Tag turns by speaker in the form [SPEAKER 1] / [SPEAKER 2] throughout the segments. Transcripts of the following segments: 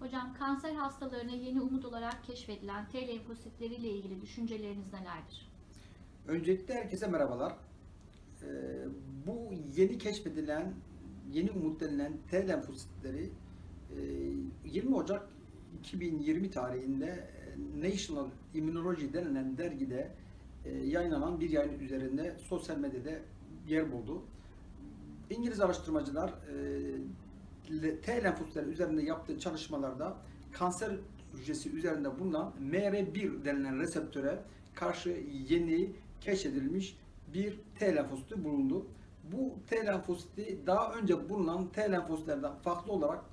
[SPEAKER 1] Hocam kanser hastalarına yeni umut olarak keşfedilen T lenfositleriyle ilgili düşünceleriniz nelerdir?
[SPEAKER 2] Öncelikle herkese merhabalar. Ee, bu yeni keşfedilen, yeni umut denilen T lenfositleri e, 20 Ocak 2020 tarihinde e, National Immunology denilen dergide e, yayınlanan bir yayın üzerinde sosyal medyada yer buldu. İngiliz araştırmacılar e, T lenfositleri üzerinde yaptığı çalışmalarda kanser hücresi üzerinde bulunan MR1 denilen reseptöre karşı yeni keşfedilmiş bir T lenfositi bulundu. Bu T lenfositi daha önce bulunan T lenfositlerden farklı olarak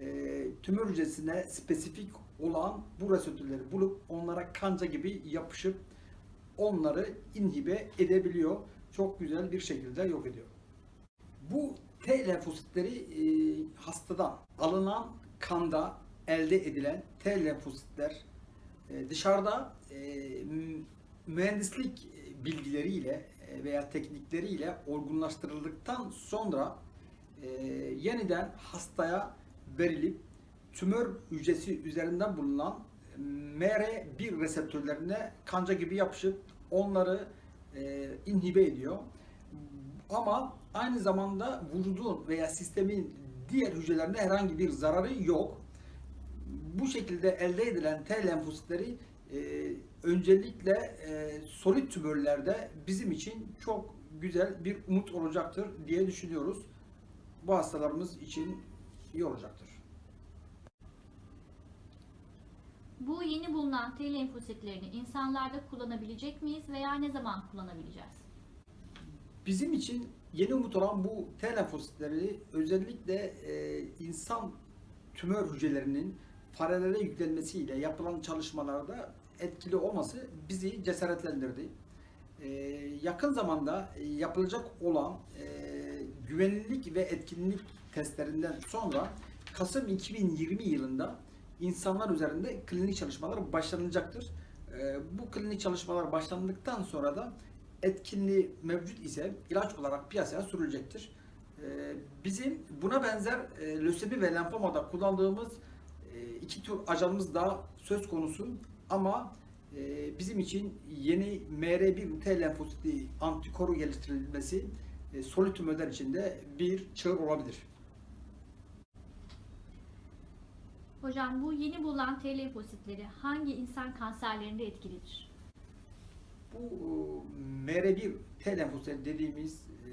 [SPEAKER 2] e, tümör hücresine spesifik olan bu reseptörleri bulup onlara kanca gibi yapışıp onları inhibe edebiliyor. Çok güzel bir şekilde yok ediyor. T lenfositleri e, hastadan alınan kanda elde edilen T lenfositler e, dışarıda e, mü- mühendislik bilgileriyle e, veya teknikleriyle olgunlaştırıldıktan sonra e, yeniden hastaya verilip tümör hücresi üzerinden bulunan MR1 reseptörlerine kanca gibi yapışıp onları e, inhibe ediyor. Ama aynı zamanda vücudun veya sistemin diğer hücrelerine herhangi bir zararı yok. Bu şekilde elde edilen T lenfositleri e, öncelikle e, solid tümörlerde bizim için çok güzel bir umut olacaktır diye düşünüyoruz. Bu hastalarımız için iyi olacaktır.
[SPEAKER 1] Bu yeni bulunan T lenfositlerini insanlarda kullanabilecek miyiz veya ne zaman kullanabileceğiz?
[SPEAKER 2] Bizim için yeni umut olan bu T lenfositleri özellikle e, insan tümör hücrelerinin farelere yüklenmesiyle yapılan çalışmalarda etkili olması bizi cesaretlendirdi. E, yakın zamanda e, yapılacak olan e, güvenilirlik ve etkinlik testlerinden sonra Kasım 2020 yılında insanlar üzerinde klinik çalışmalar başlanacaktır. E, bu klinik çalışmalar başlandıktan sonra da etkinliği mevcut ise ilaç olarak piyasaya sürülecektir. Ee, Bizim buna benzer e, lösemi ve lenfomada kullandığımız e, iki tür ajanımız daha söz konusu ama e, bizim için yeni MR1 T lenfositi antikoru geliştirilmesi e, solid tümörler için de bir çığır olabilir.
[SPEAKER 1] Hocam bu yeni bulunan T lenfositleri hangi insan kanserlerinde etkilidir?
[SPEAKER 2] Bu e, MR1 T lenfositleri dediğimiz e,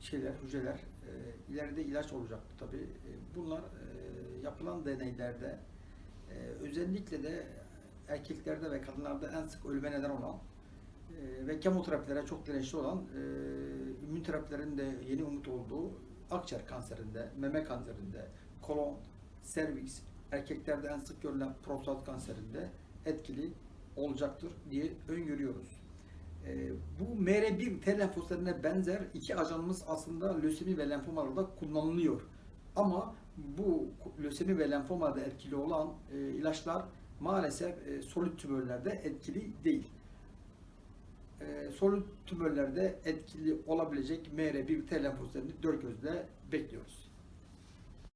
[SPEAKER 2] şeyler, hücreler e, ileride ilaç olacaktı tabii. E, Bunlar yapılan deneylerde özellikle de erkeklerde ve kadınlarda en sık ölüme neden olan ve kemoterapilere çok dirençli olan immün terapilerin de yeni umut olduğu akciğer kanserinde, meme kanserinde, kolon, serviks, erkeklerde en sık görülen prostat kanserinde etkili olacaktır diye öngörüyoruz. Ee, bu MR1 T benzer iki ajanımız aslında lösemi ve lenfomalarda kullanılıyor. Ama bu lösemi ve lenfomada etkili olan e, ilaçlar maalesef e, solid tümörlerde etkili değil. E, solid tümörlerde etkili olabilecek MR1 T dört gözle bekliyoruz.